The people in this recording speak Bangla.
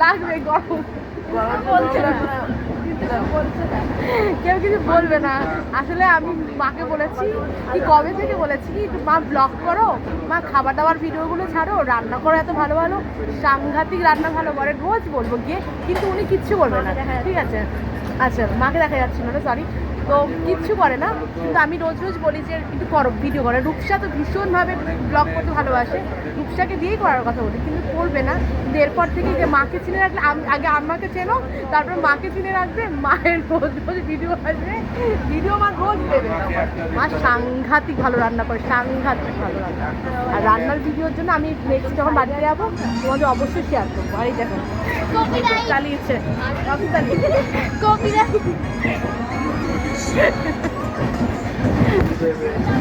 লাগবে গরম। বলছে না। কেউ কিছু বলবে না। আসলে আমি মাকে বলেছি কি কবে থেকে বলেছি মা ব্লগ করো মা খাবার দাবার ভিডিওগুলো ছাড়ো রান্না করো এত ভালো ভালো সাংঘাতিক রান্না ভালো করে রোজ বলব গিয়ে কিন্তু উনি কিচ্ছু বলবে না। ঠিক আছে? আচ্ছা মাকে দেখা যাচ্ছিল না সরি তো কিচ্ছু করে না। কিন্তু আমি রোজ রোজ বলি যে, একটু করো ভিডিও করে। রূপসা তো ভীষণভাবে ব্লগ করতে ভালোবাসে। রূপসাকে দিয়েই করার কথা বলি, কিন্তু করবে না। কিন্তু এরপর থেকে যে মাকে চিনে রাখলে আগে আমাকে চেনো, তারপরে মাকে চিনে রাখবে, মায়ের রোজ রোজ ভিডিও আসবে ভিডিও মা রোজ দেবে। মা সাংঘাতিক ভালো রান্না করে, সাংঘাতিক ভালো রান্না আর রান্নার ভিডিওর জন্য আমি নেক্সট যখন বাড়িতে যাব, তোমাদের অবশ্যই শেয়ার করব। আর এই দেখো চালিয়েছে কপি চালিয়েছে। Thank you.